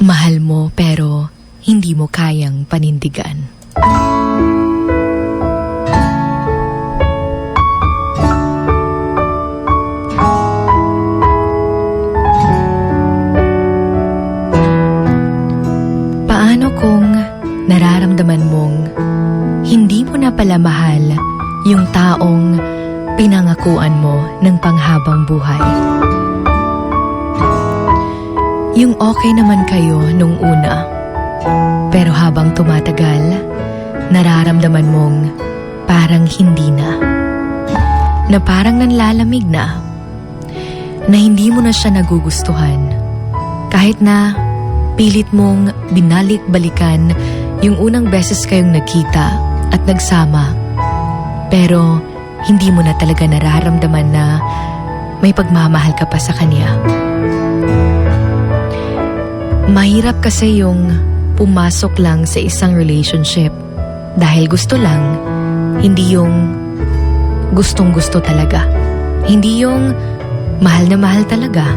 Mahal mo pero hindi mo kayang panindigan. Paano kung nararamdaman mong hindi mo na pala mahal yung taong pinangakuan mo ng panghabang buhay? Yung okay naman kayo nung una, pero habang tumatagal, nararamdaman mong parang hindi na. Na parang nanlalamig na. Na hindi mo na siya nagugustuhan. Kahit na pilit mong binalik-balikan yung unang beses kayong nagkita at nagsama. Pero hindi mo na talaga nararamdaman na may pagmamahal ka pa sa kanya. Mahirap kasi yung pumasok lang sa isang relationship dahil gusto lang, hindi yung gustong gusto talaga. Hindi yung mahal na mahal talaga.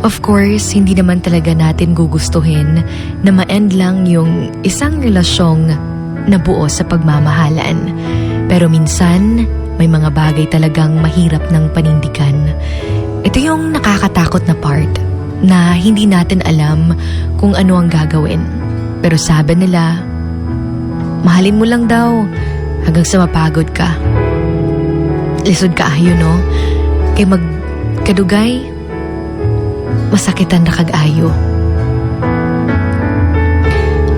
Of course, hindi naman talaga natin gugustuhin na ma-end lang yung isang relasyong nabuo sa pagmamahalan. Pero minsan, may mga bagay talagang mahirap ng panindigan. Ito yung nakakatakot na part na hindi natin alam kung ano ang gagawin. Pero sabi nila, mahalin mo lang daw hanggang sa mapagod ka. Lisod ka, you know? Kay magkadugay, masakitan na kag-ayo.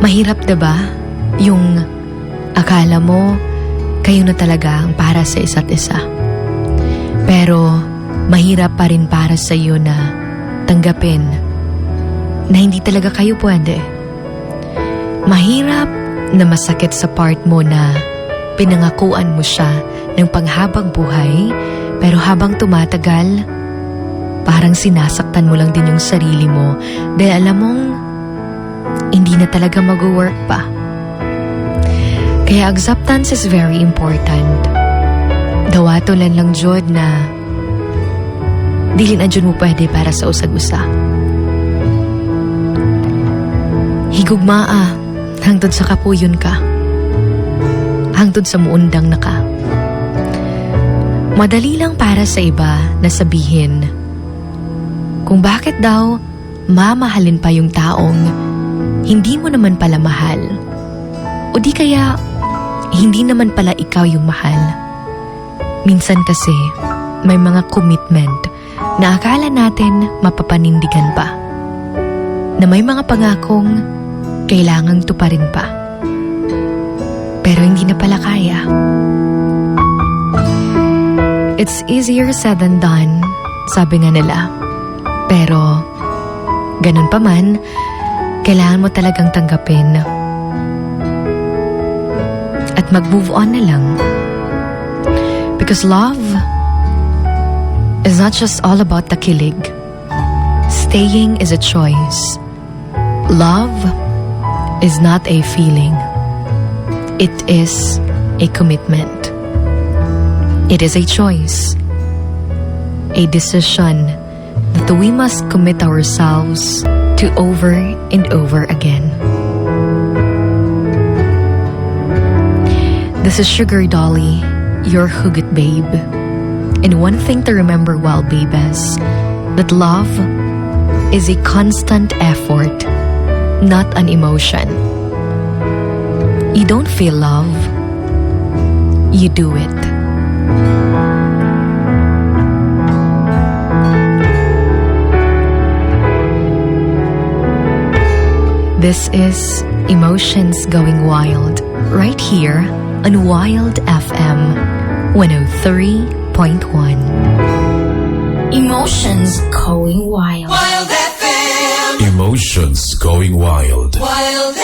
Mahirap 'di ba? Yung akala mo kayo na talaga ang para sa isa't isa. Pero mahirap pa rin para sa iyo na tanggapin na hindi talaga kayo pwede. Mahirap na masakit sa part mo na pinangakuan mo siya ng panghabang buhay pero habang tumatagal, parang sinasaktan mo lang din yung sarili mo dahil alam mong hindi na talaga mag-work pa. Kaya acceptance is very important. Dawatolan lang jud na dili na jud mo pwede para sa usag-usa. Higugmaa, hangtod sa kapuyon ka. Hangtod sa muundang na ka. Madali lang para sa iba na sabihin kung bakit daw mamahalin pa yung taong hindi mo naman pala mahal. O di kaya hindi naman pala ikaw yung mahal. Minsan kasi may mga commitment na akala natin mapapanindigan pa. Na may mga pangakong kailangang tuparin pa. Pero hindi na pala kaya. It's easier said than done, sabi nga nila. Pero, ganun pa man, kailangan mo talagang tanggapin at mag-move on na lang. Because love is not just all about the kilig. Staying is a choice. Love is not a feeling. It is a commitment. It is a choice. A decision that we must commit ourselves to over and over again. This is Sugar Dolly, your Hugot babe. And one thing to remember while babies, that love is a constant effort, not an emotion. You don't feel love, you do it. This is Emotions Going Wild, right here on Wild FM 103.1. Emotions going wild. Emotions going wild. Wild